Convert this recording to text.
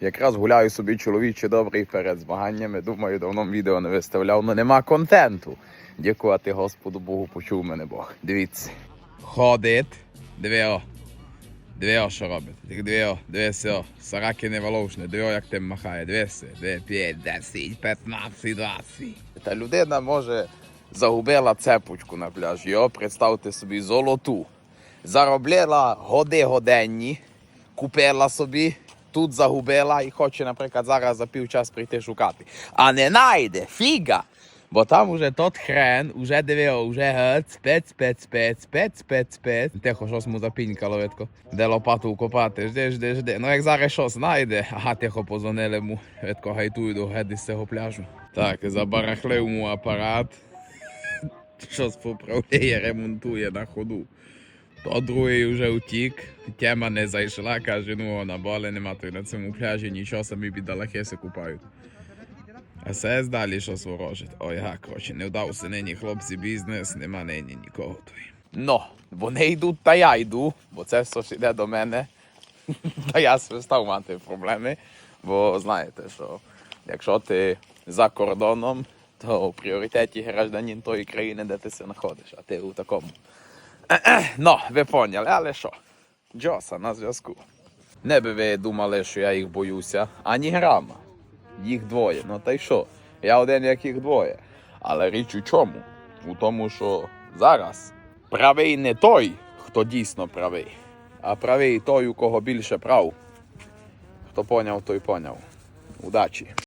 Якраз гуляю собі чоловіче добрий перед змаганнями. Думаю, давно відео не виставляв, але нема контенту. Дякувати Господу Богу, почув мене Бог. Дивіться. Ходить. Диви о. Диви о, що робить. Диви о, дивися о. Сараки неволошне, диви о, як тим махає. Дивися. Диви, 5, 10, 15, 20. Та людина може загубила цепочку на пляжі. О, представте собі золоту. Заробляла годи годенні, купила собі, тут загубила і хоче, наприклад, зараз за півчас прийти шукати. А не найде, фіга! Бо там уже тот хрен, уже диви, уже гет, спец, спец, спец, спец, спец, спец. Тихо, щось му запінькало, видко. Де лопату вкопати, жди, жди, жди. Ну як зараз щось знайде, ага, тихо позвонили му, видко гайтую до геди з цього пляжу. Так, забарахлив му апарат. Щось поправляє, ремонтує на ходу. То другий вже утік, тема не зайшла, каже, ну на боле нема то на цьому пляжі, нічого самі бідалахи купають. А це далі щось ворожить. Ой, га, коротше, не вдався нині хлопці бізнес, нема нині нікого тут. Ну, вони йдуть, та я йду, бо це все ж йде до мене. Та я став мати проблеми, бо знаєте, що якщо ти за кордоном, то в пріоритеті гражданин тої країни, де ти се знаходиш, а ти у такому. Ну, ви поняли, але що? Джоса на зв'язку. Не би ви думали, що я їх боюся, ані грама. Їх двоє. Ну та й що? Я один, як їх двоє. Але річ у чому? У тому, що зараз правий не той, хто дійсно правий, а правий той, у кого більше прав. Хто поняв, той поняв. Удачі!